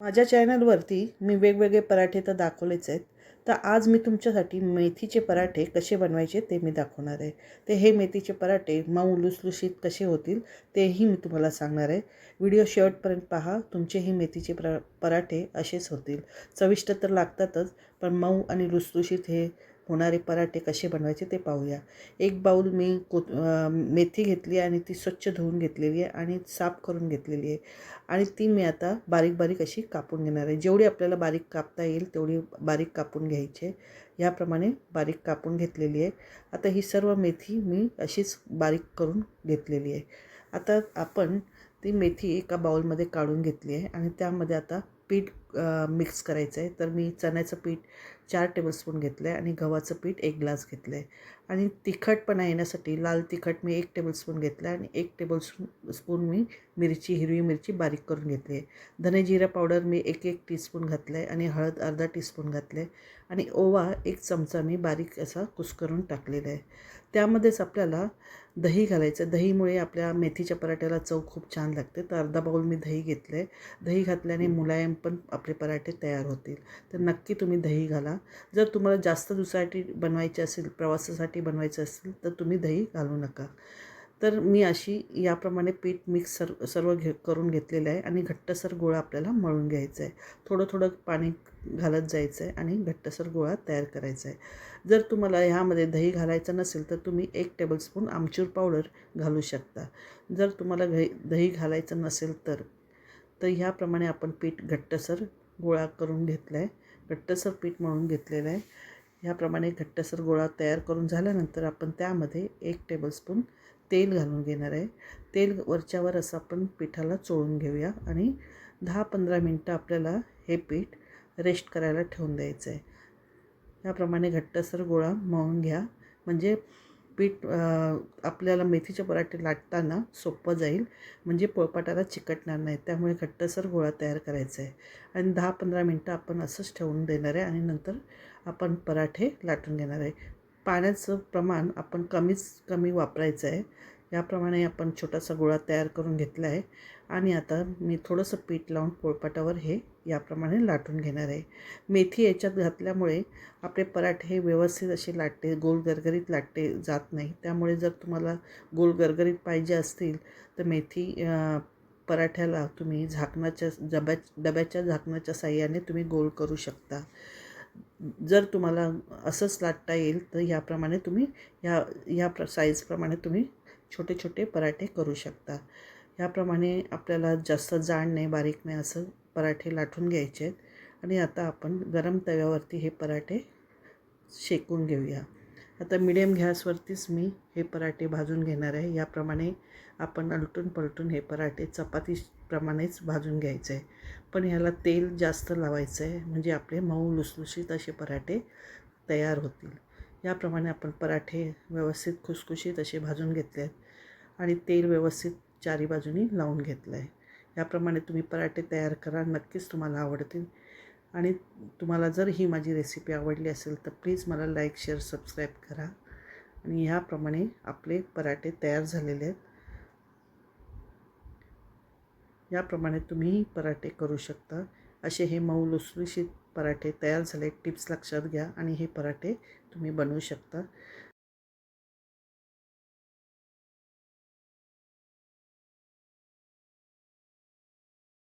माझ्या चॅनलवरती मी वेगवेगळे पराठे तर दाखवलेच आहेत. तर आज मी तुमच्यासाठी मेथीचे पराठे कसे बनवायचे ते मी दाखवणार आहे. ते हे मेथीचे पराठे मऊ लुसलुशीत कसे होतील तेही मी तुम्हाला सांगणार आहे. व्हिडिओ शेवटपर्यंत पहा तुमचेही मेथीचे प्र पराठे असेच होतील. चविष्ट तर लागतातच पण मऊ आणि लुसलुशीत हे होणारे पराठे कसे बनवायचे ते पाहूया. एक बाऊल मी को मेथी घेतली आणि ती स्वच्छ धुवून घेतलेली आहे आणि साफ करून घेतलेली आहे. आणि ती मी आता बारीक बारीक अशी कापून घेणार आहे. जेवढी आपल्याला बारीक कापता येईल तेवढी बारीक कापून घ्यायची ह्याप्रमाणे बारीक कापून घेतलेली आहे. आता ही सर्व मेथी मी अशीच बारीक करून घेतलेली आहे. आता आपण ती मेथी एका बाउलमध्ये काढून घेतली आहे आणि त्यामध्ये आता पीठ मिक्स करायचं आहे तर मी चण्याचं पीठ चार टेबलस्पून घेतलं आहे आणि गव्हाचं पीठ एक ग्लास घेतलं आहे आणि तिखटपणा येण्यासाठी लाल तिखट मी एक टेबलस्पून घेतलं आहे आणि एक टेबलस्पून स्पून मी मिरची हिरवी मिरची बारीक करून घेतली आहे धने जिरा पावडर मी एक एक टीस्पून घातलं आहे आणि हळद अर्धा टीस्पून घातलं आहे आणि ओवा एक चमचा मी बारीक असा कुस्करून टाकलेला आहे. त्यामध्येच आपल्याला दही घालायचं दहीमुळे आपल्या मेथीच्या पराठ्याला चव खूप छान लागते. तर अर्धा बाऊल मी दही घेतलं आहे दही घातल्याने मुलायम पण आपले पराठे तयार होतील. तर नक्की तुम्ही दही घाला. जर तुम्हाला जास्त दिवसासाठी बनवायचे असेल प्रवासासाठी बनवायचं असेल तर तुम्ही दही घालू नका. तर मी अशी याप्रमाणे पीठ मिक्स सर्व सर्व घे करून घेतलेलं आहे आणि घट्टसर गोळा आपल्याला मळून घ्यायचा आहे. थोडं थोडं पाणी घालत जायचं आहे आणि घट्टसर गोळा तयार करायचा आहे. जर तुम्हाला ह्यामध्ये दही घालायचं नसेल तर तुम्ही एक टेबलस्पून आमचूर पावडर घालू शकता. जर तुम्हाला घ दही घालायचं नसेल तर तर ह्याप्रमाणे आपण पीठ घट्टसर गोळा करून घेतलं आहे घट्टसर पीठ मळून घेतलेलं आहे. ह्याप्रमाणे घट्टसर गोळा तयार करून झाल्यानंतर आपण त्यामध्ये एक टेबलस्पून तेल घालून घेणार आहे. तेल वरच्यावर असं आपण पिठाला चोळून घेऊया आणि दहा पंधरा मिनटं आपल्याला हे पीठ रेस्ट करायला ठेवून द्यायचं आहे ह्याप्रमाणे घट्टसर गोळा मळून घ्या. म्हणजे पीठ आपल्याला मेथीचे पराठे लाटताना सोपं जाईल. म्हणजे पोळपाटाला चिकटणार नाही त्यामुळे घट्टसर गोळा तयार करायचा आहे. आणि दहा पंधरा मिनटं आपण असंच ठेवून देणार आहे आणि नंतर आपण पराठे लाटून घेणार आहे. पाण्याचं प्रमाण आपण कमीच कमी वापरायचं आहे. याप्रमाणे आपण छोटासा गोळा तयार करून घेतला आहे. आणि आता मी थोडंसं पीठ लावून पोळपाटावर हे याप्रमाणे लाटून घेणार आहे. मेथी याच्यात घातल्यामुळे आपले पराठे हे व्यवस्थित असे लाटते गोल गरगरीत लाटते जात नाही. त्यामुळे जर तुम्हाला गोल गरगरीत पाहिजे असतील तर मेथी पराठ्याला तुम्ही झाकणाच्या डब्या डब्याच्या झाकणाच्या साह्याने तुम्ही गोल करू शकता. जर तुम्हाला असंच लाटता येईल तर याप्रमाणे तुम्ही ह्या ह्या प्र साईजप्रमाणे तुम्ही छोटे छोटे पराठे करू शकता. ह्याप्रमाणे आपल्याला जास्त जाड नाही बारीक नाही असं पराठे लाटून घ्यायचे आहेत. आणि आता आपण गरम तव्यावरती हे पराठे शेकून घेऊया. आता मिडियम गॅसवरतीच मी हे पराठे भाजून घेणार आहे. याप्रमाणे आपण अलटून पलटून हे पराठे चपातीप्रमाणेच भाजून घ्यायचं आहे. पण ह्याला तेल जास्त लावायचं आहे. म्हणजे आपले मऊ लुसलुशीत असे पराठे तयार होतील. याप्रमाणे आपण पराठे व्यवस्थित खुसखुशीत असे भाजून घेतले आहेत आणि तेल व्यवस्थित चारी बाजूनी लावून घेतलं आहे याप्रमाणे तुम्ही पराठे तयार करा नक्कीच तुम्हाला आवडतील. आणि तुम्हाला जर ही माझी रेसिपी आवडली असेल तर प्लीज मला लाईक शेअर सबस्क्राईब करा. आणि ह्याप्रमाणे आपले पराठे तयार झालेले आहेत. याप्रमाणे तुम्हीही पराठे करू शकता. असे हे मऊ लुसलुशीत पराठे तयार झाले टिप्स लक्षात घ्या आणि हे पराठे तुम्ही बनवू शकता.